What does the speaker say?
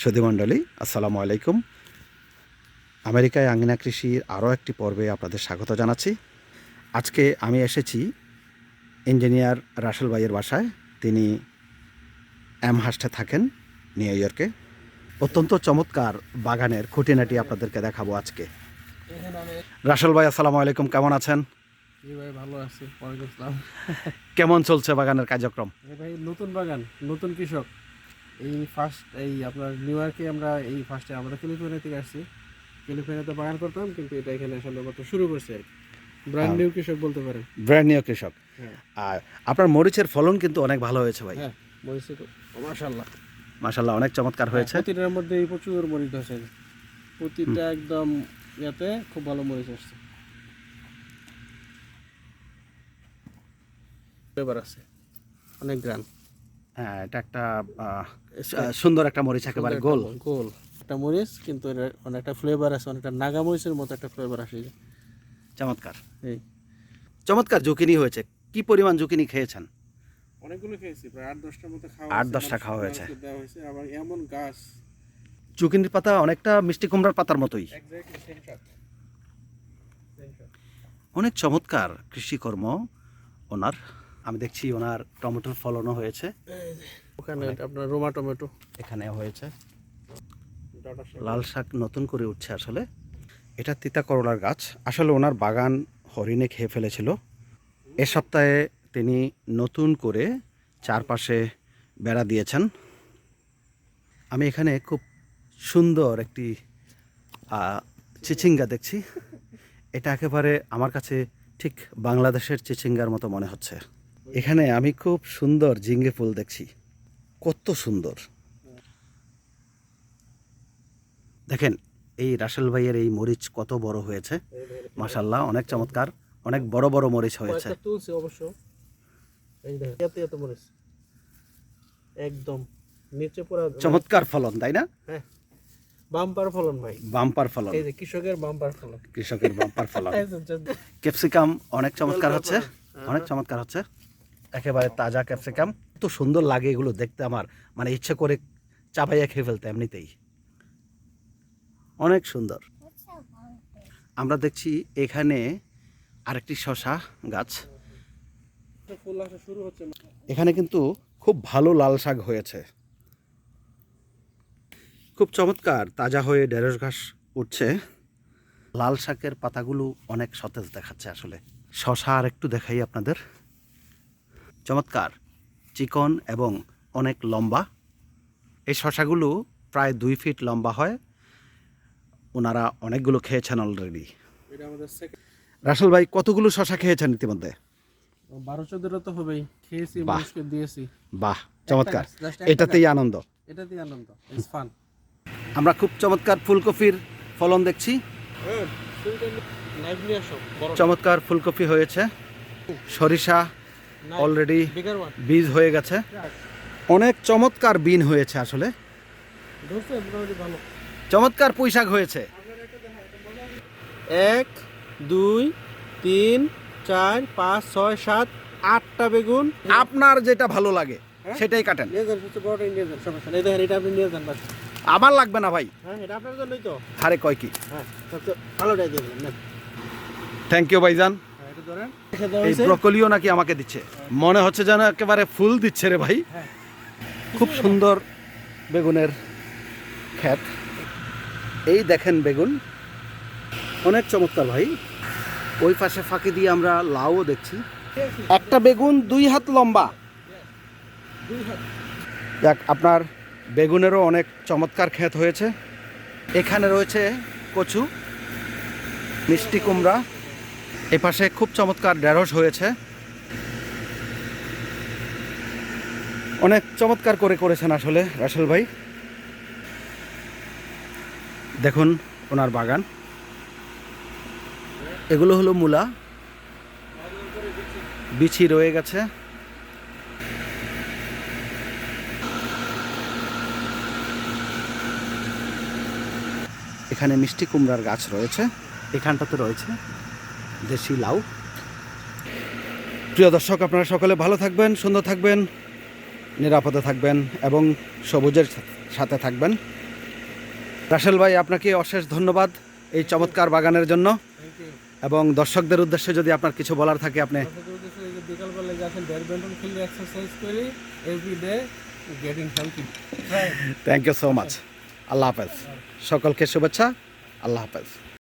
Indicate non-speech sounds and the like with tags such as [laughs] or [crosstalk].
সুধীমণ্ডলী আসসালামু আলাইকুম। আমেরিকায় আঙ্গিনা কৃষির আরও একটি পর্বে আপনাদের স্বাগত জানাচ্ছি। আজকে আমি এসেছি ইঞ্জিনিয়ার রাসেল ভাইয়ের বাসায়। তিনি অ্যামহাস্টে থাকেন নিউ ইয়র্কে। অত্যন্ত চমৎকার বাগানের খুঁটিনাটি আপনাদেরকে দেখাবো আজকে। রাসেল ভাই আসসালামু আলাইকুম কেমন আছেন? ভালো আছি। কেমন চলছে বাগানের কার্যক্রম? ভাই নতুন বাগান নতুন কৃষক। এই ফার্স্ট এই আপনার নিউ ইয়র্কে আমরা এই ফার্স্টে আমরা ক্যালিফোর্নিয়া থেকে আসছি। ক্যালিফোর্নিয়াতে বাগান করতাম কিন্তু এটা এখানে আসলে মাত্র শুরু করছে আর ব্র্যান্ড নিউ কৃষক বলতে পারেন। ব্র্যান্ড নিউ কৃষক। হ্যাঁ। আর আপনার মরিচের ফলন কিন্তু অনেক ভালো হয়েছে ভাই। হ্যাঁ মরিচ তো মাশাল্লাহ মাসাল্লাহ অনেক চমৎকার হয়েছে। প্রতিটার মধ্যে এই প্রচুর মরিচ ধসে প্রতিটা একদম ইয়াতে খুব ভালো মরিচ আসছে। ফ্লেভার আছে। অনেক গ্রান হ্যাঁ এটা একটা সুন্দর একটা মরিচ একেবারে গোল। গোল। একটা মরিচ কিন্তু এর অনেকটা ফ্লেভার আছে অনেকটা নাগা মরিচের মতো একটা ফ্লেভার আসে চমৎকার। এই। চমৎকার জুকিনি হয়েছে। কি পরিমাণ জুকিনি খেয়েছেন? অনেকগুলো খেয়েছি প্রায় আট দশটার মতো খাওয়া আট হয়েছে, দশটা খাওয়া হয়েছে। আবার এমন গাছ। জুকিনির পাতা অনেকটা মিষ্টি কুমড়ার পাতার মতোই। অনেক চমৎকার কৃষিকর্ম ওনার। আমি দেখছি ওনার টমেটোর ফলনও হয়েছে। ওখানে আপনার রোমা টমেটো। এখানে হয়েছে। লাল শাক নতুন করে উঠছে আসলে। এটা তিতা করলার গাছ। আসলে ওনার বাগান হরিণে খেয়ে ফেলেছিল। এ সপ্তাহে তিনি নতুন করে চারপাশে বেড়া দিয়েছেন। আমি এখানে খুব সুন্দর একটি চিচিঙ্গা দেখছি। এটা একেবারে আমার কাছে ঠিক বাংলাদেশের চিচিঙ্গার মতো মনে হচ্ছে। এখানে আমি খুব সুন্দর জিঙ্গে ফুল দেখছি। কত সুন্দর। দেখেন এই রাসেল ভাইয়ের এই মরিচ কত বড় হয়েছে। মাসাল্লাহ অনেক চমৎকার অনেক বড় বড় মরিচ হয়েছে। কয়েকটা অবশ্য। এত এত মরিচ। একদম নিচে পুরো চমৎকার ফলন তাই না? হ্যাঁ বাম্পার ফলন ভাই। বাম্পার ফলন। এই যে কৃষকের বাম্পার ফলন। কৃষকের বাম্পার ফলন। [laughs] ক্যাপসিকাম অনেক চমৎকার হচ্ছে। অনেক চমৎকার হচ্ছে। একেবারে তাজা ক্যাপসিকাম। তো সুন্দর লাগে এগুলো দেখতে আমার। মানে ইচ্ছে করে চাপাইয়া খেয়ে ফেলতে এমনিতেই। অনেক সুন্দর। আমরা দেখছি এখানে আরেকটি শশা গাছ। এখানে কিন্তু খুব ভালো লাল শাক হয়েছে। খুব চমৎকার, তাজা হয়ে ঢেঁড়স ঘাস উঠছে। লাল শাকের পাতাগুলো অনেক সতেজ দেখাচ্ছে আসলে। শশা আর একটু দেখাই আপনাদের। চমৎকার চিকন এবং অনেক লম্বা। এই শশাগুলো প্রায় দুই ফিট লম্বা হয়। ওনারা অনেকগুলো খেয়েছেন অলরেডি রাসেল ভাই কতগুলো শশা খেয়েছেন ইতিমধ্যে? বারো চোদ্দটা তো হবেই। খেয়েছি। মানুষকে দিয়েছি। বাহ চমৎকার। এটাতেই আনন্দ। এটাতেই আনন্দ ইটস ফান আমরা খুব চমৎকার ফুলকপির ফলন দেখছি। চমৎকার ফুলকপি হয়েছে। সরিষা অলরেডি বীজ হয়ে গেছে। অনেক চমৎকার বিন হয়েছে আসলে। চমৎকার পুঁইশাক হয়েছে। এক দুই তিন চার পাঁচ ছয় সাত আটটা বেগুন। আপনার যেটা ভালো লাগে সেটাই কাটেন। আমার লাগবে না ভাই। হ্যাঁ এটা আপনার জন্যই তো। হারে কয় কি? হ্যাঁ। থ্যাংক ইউ ভাইজান। এই ব্রকলিও নাকি আমাকে দিচ্ছে। মনে হচ্ছে যেন একেবারে ফুল দিচ্ছে রে ভাই। হ্যাঁ। খুব সুন্দর বেগুনের ক্ষেত। এই দেখেন বেগুন। অনেক চমৎকার ভাই। ওই পাশে ফাঁকি দিয়ে আমরা লাউও দেখছি। একটা বেগুন দুই হাত লম্বা। দেখ আপনার বেগুনেরও অনেক চমৎকার ক্ষেত হয়েছে। এখানে রয়েছে কচু মিষ্টি কুমড়া এ পাশে খুব চমৎকার ঢেঁড়স হয়েছে। অনেক চমৎকার করে করেছেন আসলে রাসেল ভাই। দেখুন ওনার বাগান। এগুলো হলো মূলা। বিছি রয়ে গেছে। এখানে মিষ্টি কুমড়ার গাছ রয়েছে। এখানটাতে রয়েছে। দেশি লাউ। প্রিয় দর্শক আপনারা সকলে ভালো থাকবেন সুন্দর থাকবেন নিরাপদে থাকবেন এবং সবুজের সাথে থাকবেন। রাসেল ভাই আপনাকে অশেষ ধন্যবাদ এই চমৎকার বাগানের জন্য। এবং দর্শকদের উদ্দেশ্যে যদি আপনার কিছু বলার থাকে আপনি থ্যাংক ইউ সো মাচ আল্লাহ হাফেজ। সকলকে শুভেচ্ছা। আল্লাহ হাফেজ।